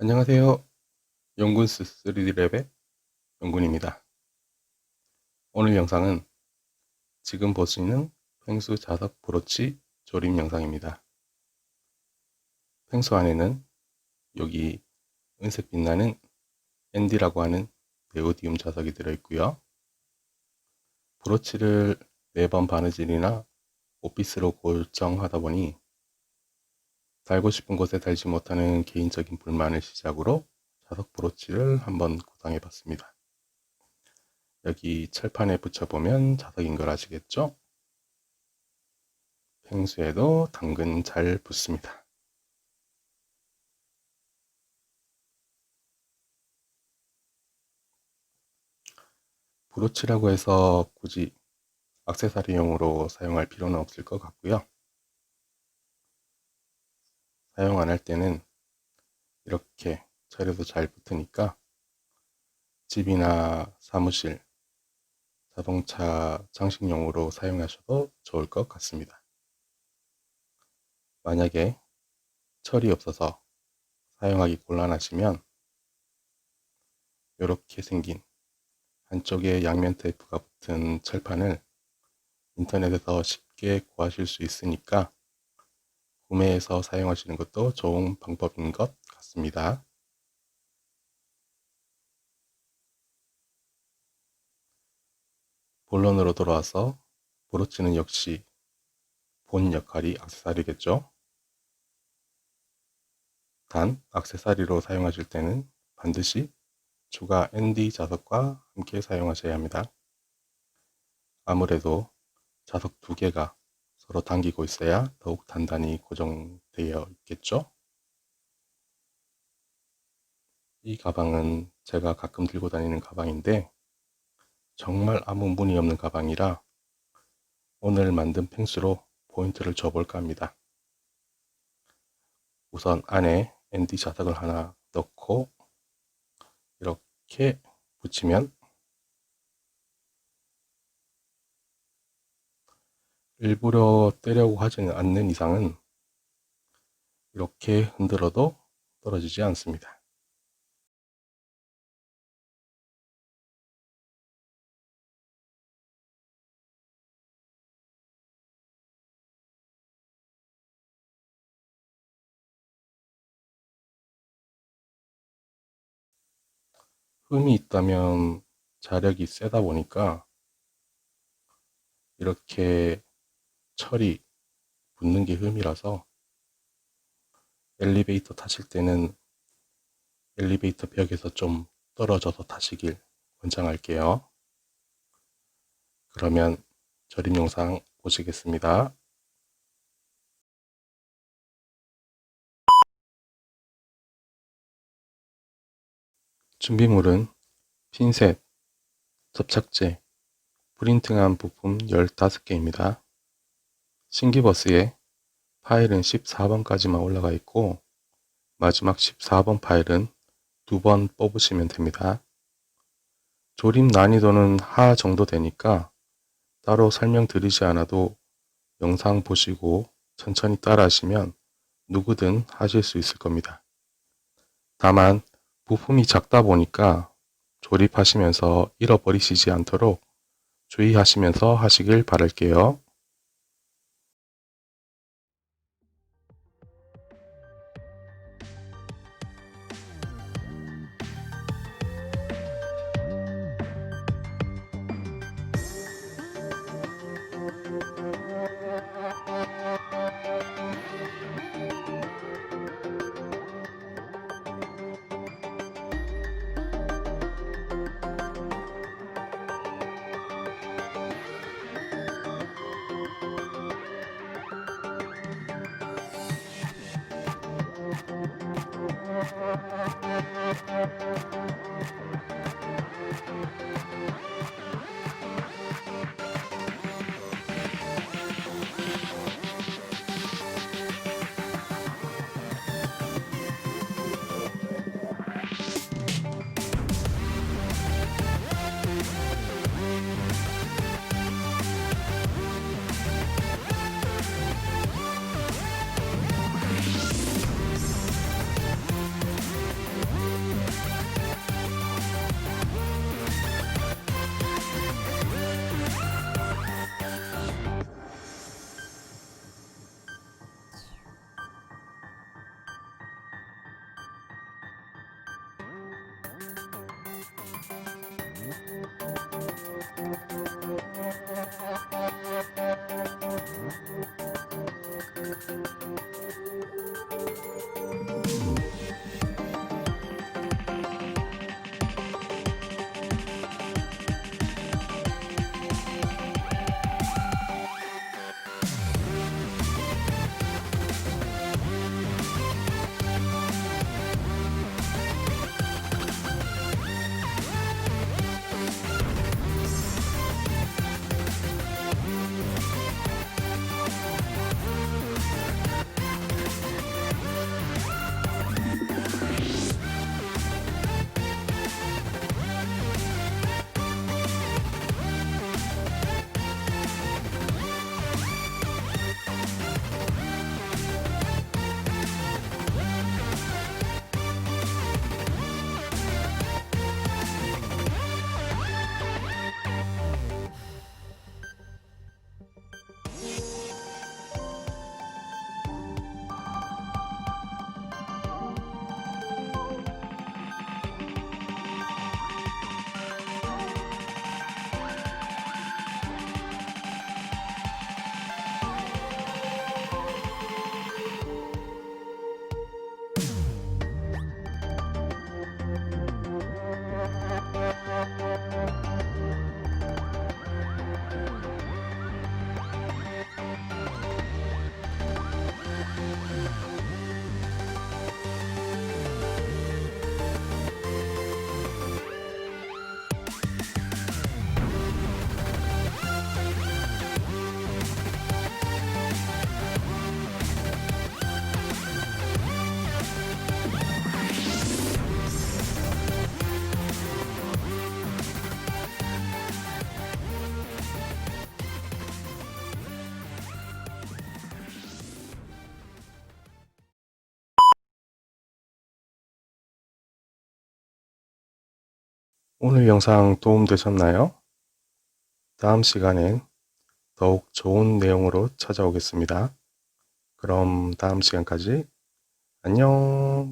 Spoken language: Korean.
안녕하세요. 연군스 3D랩의 연군입니다. 오늘 영상은 지금 보시는 펭수 자석 브로치 조립 영상입니다. 펭수 안에는 여기 은색 빛나는 ND라고 하는 네오디움 자석이 들어있고요. 브로치를 매번 바느질이나 오피스로 고정하다 보니 달고 싶은 곳에 달지 못하는 개인적인 불만을 시작으로 자석 브로치를 한번 구상해 봤습니다. 여기 철판에 붙여보면 자석인 걸 아시겠죠? 펭수에도 당근 잘 붙습니다. 브로치라고 해서 굳이 악세사리용으로 사용할 필요는 없을 것 같고요. 사용 안 할 때는 이렇게 처리도 잘 붙으니까 집이나 사무실, 자동차 장식용으로 사용하셔도 좋을 것 같습니다. 만약에 철이 없어서 사용하기 곤란하시면 이렇게 생긴 한쪽에 양면 테이프가 붙은 철판을 인터넷에서 쉽게 구하실 수 있으니까 구매해서 사용하시는 것도 좋은 방법인 것 같습니다. 본론으로 돌아와서 브로치는 역시 본 역할이 악세사리겠죠. 단, 악세사리로 사용하실 때는 반드시 추가 ND 자석과 함께 사용하셔야 합니다. 아무래도 자석 두 개가 서로 당기고 있어야 더욱 단단히 고정되어 있겠죠? 이 가방은 제가 가끔 들고 다니는 가방인데 정말 아무 무늬 없는 가방이라 오늘 만든 펭수로 포인트를 줘볼까 합니다. 우선 안에 ND 자석을 하나 넣고 이렇게 붙이면 일부러 떼려고 하지는 않는 이상은 이렇게 흔들어도 떨어지지 않습니다. 흠이 있다면 자력이 세다 보니까 이렇게 철이 붙는 게 흠이라서 엘리베이터 타실 때는 엘리베이터 벽에서 좀 떨어져서 타시길 권장할게요. 그러면 조립 영상 보시겠습니다. 준비물은 핀셋, 접착제, 프린팅한 부품 15개입니다. 신기버스에 파일은 14번까지만 올라가 있고 마지막 14번 파일은 두 번 뽑으시면 됩니다. 조립 난이도는 하 정도 되니까 따로 설명드리지 않아도 영상 보시고 천천히 따라 하시면 누구든 하실 수 있을 겁니다. 다만 부품이 작다 보니까 조립하시면서 잃어버리시지 않도록 주의하시면서 하시길 바랄게요. Música 오늘 영상 도움되셨나요? 다음 시간엔 더욱 좋은 내용으로 찾아오겠습니다. 그럼 다음 시간까지 안녕.